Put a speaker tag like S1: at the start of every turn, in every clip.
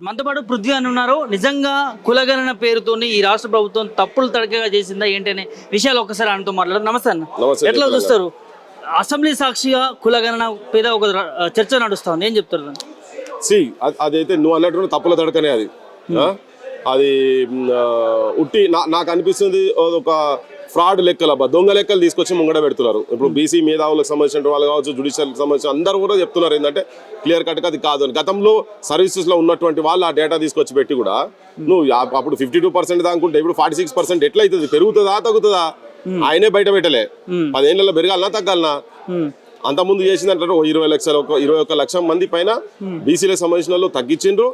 S1: మనతో పాటు పృథ్వీ అని ఉన్నారు. నిజంగా కులగణన పేరుతోని ఈ రాష్ట్ర ప్రభుత్వం తప్పులు తడకగా చేసిందా ఏంటనే విషయాలు ఒకసారి ఆయనతో మాట్లాడారు నమస్తే అన్న. ఎట్లా. చూస్తారు? అసెంబ్లీ సాక్షిగా కులగణన మీద ఒక చర్చ నడుస్తుంది. ఏం చెప్తారు?
S2: సి అదైతే నువ్వు అన్నట్టు తప్పుల తడకనే అది? అది ఉట్టి నాకు అనిపిస్తుంది ఒక ఫ్రాడ్ లెక్కలు అబ్బా దొంగ లెక్కలు తీసుకొచ్చి ముంగడ పెడుతున్నారు. ఇప్పుడు బీసీ మేధావులకు సంబంధించిన వాళ్ళు కావచ్చు జుడిషియల్కి సంబంధించిన అందరూ కూడా చెప్తున్నారు ఏంటంటే క్లియర్ కట్గా అది కాదు అని. గతంలో సర్వీసెస్లో ఉన్నటువంటి వాళ్ళు ఆ డేటా తీసుకొచ్చి పెట్టి కూడా నువ్వు అప్పుడు ఫిఫ్టీ టూ పర్సెంట్ దాకుంటే ఇప్పుడు ఫార్టీ సిక్స్ పర్సెంట్ ఎట్లయితుంది? పెరుగుతుందా తగ్గుతుందా? ఆయనే బయట పెట్టలే. పదేళ్ళలో పెరగాలనా తగ్గాలనా? అంతకుముందు చేసిందంటే ఓ ఇరవై లక్షల ఒక ఇరవై ఒక లక్ష మంది పైన బీసీలకు సంబంధించిన వాళ్ళు తగ్గించిండ్రు.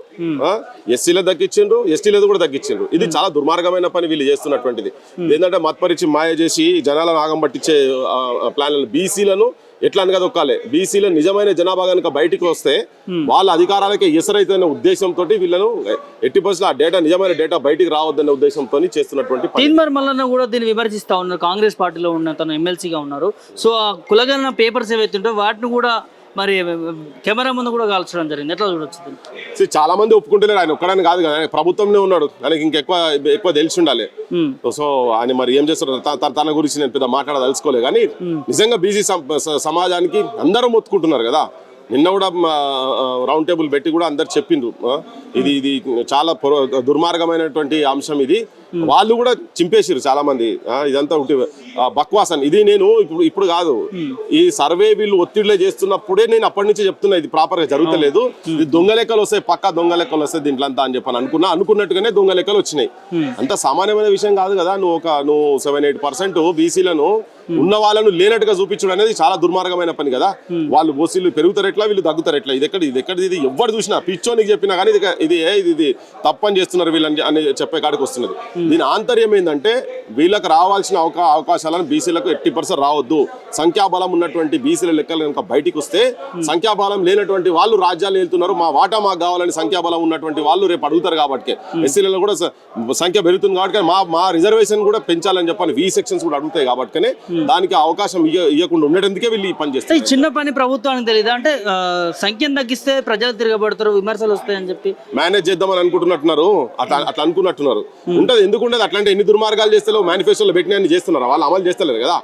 S2: ఎస్సీలకు తగ్గించిండ్రు ఎస్టీలకు కూడా తగ్గించిండ్రు. ఇది చాలా దుర్మార్గమైన పని వీళ్ళు చేస్తున్నటువంటిది. ఏంటంటే మత్పరిచి మాయ చేసి జనాలను ఆగం పట్టించే ప్లాన్ బీసీలను ఎట్లా అనగదొక్కాలి బీసీలో నిజమైన జనాభా కనుక బయటికి వస్తే వాళ్ళ అధికారాలకే ఎసరైతున్న ఉద్దేశంతో వీళ్ళను ఎట్టి పరిస్థితుల్లో ఆ డేటా నిజమైన డేటా బయటికి రావద్దనే ఉద్దేశంతో చేస్తున్నటువంటి
S1: తీన్మర్ మల్లన్న కూడా దీన్ని విమర్శిస్తా ఉన్నారు. కాంగ్రెస్ పార్టీలో ఉన్న తను ఎమ్మెల్సీగా ఉన్నారు. సో ఆ కులగన్న పేపర్స్ ఏవైతే వాటిని కూడా మరి కెమెరా ముందు కూడా కాల్చడం జరిగింది. ఎట్లా చూడొచ్చు
S2: చాలా మంది ఒప్పుకుంటున్నారు ఆయన ఒక్కడని కాదు కదా. ఆయన ప్రభుత్వంలో ఉన్నాడు. ఆయనకి ఇంకెక్కువ ఎక్కువ తెలిసి ఉండాలి. సో ఆయన మరి ఏం త- తన గురించి నేను పెద్ద మాట్లాడదలుచుకోలే కానీ నిజంగా బీసీ సమాజానికి అందరూ మొత్తుకుంటున్నారు కదా. నిన్న కూడా రౌండ్ టేబుల్ పెట్టి కూడా అందరు చెప్పిండ్రు. ఇది ఇది చాలా దుర్మార్గమైనటువంటి అంశం ఇది. వాళ్ళు కూడా చింపేసిరు చాలా మంది ఇదంతా ఒకటి. బక్వాసన్. ఇది నేను ఇప్పుడు ఇప్పుడు కాదు. ఈ సర్వే వీళ్ళు ఒత్తిడిలో చేస్తున్నప్పుడే నేను అప్పటి నుంచి చెప్తున్నా ఇది ప్రాపర్గా జరుగుతలేదు. ఇది దొంగ లెక్కలు వస్తాయి పక్కా దొంగ లెక్కలు వస్తాయి దీంట్లో అంతా అని చెప్పని అనుకున్నా అనుకున్నట్టుగానే దొంగ లెక్కలు వచ్చినాయి. అంత సామాన్యమైన విషయం కాదు కదా నువ్వు ఒక నువ్వు సెవెన్ ఎయిట్ పర్సెంట్ బీసీలను ఉన్న వాళ్ళను లేనట్టుగా చూపించడం అనేది చాలా దుర్మార్గమైన పని కదా. వాళ్ళు ఓసీలు పెరుగుతారు ఎట్లా వీళ్ళు తగ్గుతారు ఎట్లా? ఇది ఎక్కడ ఇది ఎక్కడ ఇది ఎవరు చూసినా పిచ్చోనికి చెప్పినా కానీ ఇది ఇది ఇది తప్పని చేస్తున్నారు వీళ్ళని అని చెప్పే కాడికి వస్తున్నది. దీని ఆంతర్యం ఏంటంటే వీళ్ళకి రావాల్సిన అవకా అవకాశాలను బీసీలకు ఎట్టి పర్సెంట్ రావద్దు. సంఖ్యాబలం ఉన్నటువంటి బీసీల లెక్కలు కనుక బయటికి వస్తే సంఖ్యాబలం లేనటువంటి వాళ్ళు రాజ్యాలు వెళ్తున్నారు మా వాటా మాకు కావాలని సంఖ్యాబలం ఉన్నటువంటి వాళ్ళు రేపు అడుగుతారు కాబట్టి. ఎస్సీలలో కూడా సంఖ్య పెరుగుతుంది కాబట్టి మా మా రిజర్వేషన్ కూడా పెంచాలని చెప్పని వి సెక్షన్స్ కూడా అడుగుతాయి కాబట్టి దానికి అవకాశం ఇవ్వకుండా ఉండేందుకే వీళ్ళు ఈ పని చేస్తారు.
S1: చిన్న పని ప్రభుత్వానికి తెలియదు అంటే సంఖ్యను తగ్గిస్తే ప్రజలు తిరగబడతారు విమర్శలు వస్తాయని చెప్పి.
S2: మేనేజ్ చేద్దామని అనుకుంటున్నట్టున్నారు. అట్లా అట్లా అనుకున్నట్టున్నారు. ఉంటది ఎందుకు ఉండదు? అట్లాంటి ఎన్ని దుర్మార్గాలు చేస్తారో మేనిఫెస్టోలో పెట్టిన చేస్తున్నారు? వాళ్ళు అమలు చేస్తలేరు కదా.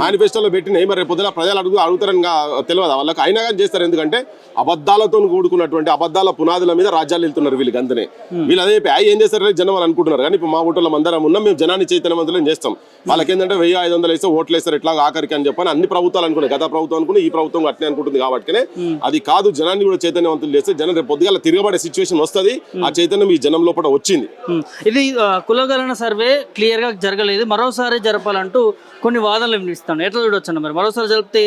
S2: మేనిఫెస్టోలో పెట్టిన మరి రేపు పొద్దున ప్రజలు అడుగు అడుగుతారని తెలియదు వాళ్ళకి? అయినా కానీ చేస్తారు. ఎందుకంటే అబద్ధాలతో కూడుకున్నటువంటి అబద్ధాల పునాదుల మీద రాజ్యాలు వెళ్తున్నారు వీళ్ళకి అంతనే వీళ్ళు అదే చెప్పి, ఏం చేస్తారు జనం అనుకుంటున్నారు. కానీ ఇప్పుడు మా ఊటలో అందరం ఉన్నాం. మేము జనాన్ని చైతన్యవంతులు చేస్తాం. వాళ్ళకి ఏంటంటే వెయ్యి ఐదు వందలు వేస్తే ఓట్లు వేస్తారు. ఎట్లా ఆఖరికి అని చెప్పని అన్ని ప్రభుత్వాలు అనుకున్నాయి. గత ప్రభుత్వం అనుకుని ఈ ప్రభుత్వం అట్లే అనుకుంటుంది కాబట్టి అది కాదు. జనాన్ని కూడా చైతన్యవంతులు చేస్తే జనం రేపు పొద్దుగాల తిరగబడే సిచ్యువేషన్ వస్తది. ఆ చైతన్యం ఈ జనం లోపల వచ్చింది.
S1: ఇది కులగలన సర్వే క్లియర్గా జరగలేదు. మరోసారి జరపాలంటూ కొన్ని వాదనలు వినిపిస్తాను ఎట్లా చూడొచ్చు మరి? మరోసారి జరిపితే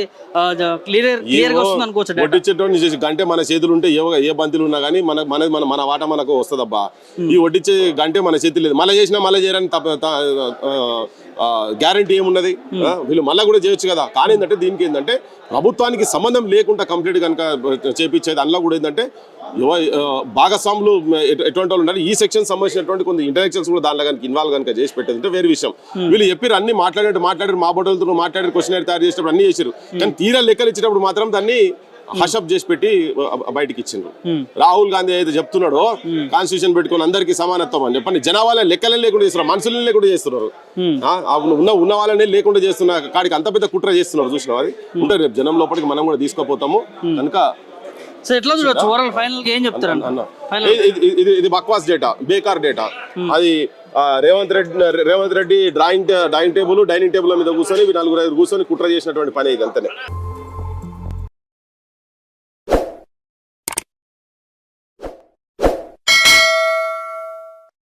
S1: క్లియర్ క్లియర్గా వస్తుంది అనుకోవచ్చు
S2: గంటే మన చేతులు ఉంటే ఏ ఏ బంతులు ఉన్నా కానీ మన మన మన మన వాట మనకు వస్తుందబ్బా. ఈ వడ్డించే గంటే మన చేతులు లేదు. మళ్ళీ చేసినా మళ్ళీ చేయరని తప్ప గ్యారంటీ ఏమున్నది? ఆ, వీళ్ళు మళ్ళీ కూడా చేయొచ్చు కదా. కానీ ఏంటంటే దీనికి ఏంటంటే ప్రభుత్వానికి సంబంధం లేకుండా కంప్లీట్ కనుక చేపించేది అందులో కూడా ఏంటంటే యువ భాగస్వాములు ఎటు- ఎటువంటి వాళ్ళు ఉన్నారు ఈ సెక్షన్ సంబంధించినటువంటి కొన్ని ఇంటరాక్షన్స్ కూడా దాంట్లో కనుక ఇన్వాల్వ్ కనుక చేసి పెట్టేది అంటే వేరే విషయం. వీళ్ళు చెప్పారు అన్ని మాట్లాడారు మాట్లాడారు మా బొట్టలతో మాట్లాడారు క్వశ్చన్ తయారు చేసినప్పుడు అన్ని చేశారు కానీ తీరా లెక్కలు ఇచ్చినప్పుడు మాత్రం దాన్ని హషప్ చేసి పెట్టి బయటికి ఇచ్చిండ్రు. రాహుల్ గాంధీ అయితే చెప్తున్నాడో కాన్స్టిట్యూషన్ పెట్టుకొని అందరికీ సమానత్వం అని చెప్పండి. జనాభా లెక్కలే లేకుండా చేస్తున్నారు మనుషులనే లేకుండా చేస్తున్నారు. ఉన్న ఉన్న వాళ్ళనే లేకుండా చేస్తున్న కాడికి అంత పెద్ద కుట్ర చేస్తున్నారు చూసిన అది? ఉంటే రేపు జనం లోపలికి మనం కూడా తీసుకుపోతాము. కనుక
S1: సో ఎట్లా చూడొచ్చు? ఓవరాల్ ఫైనల్ ఏం చెప్తారు
S2: అన్న
S1: ఫైనల్
S2: ఇది- బక్వాస్ డేటా బేకార్ డేటా. అది Revanth Reddy Revanth Reddy drawing drawing table dining table మీద కూర్చొని నలుగురు ఐదుగురు కూర్చొని కుట్ర చేసినటువంటి పని ఇది అంతనే.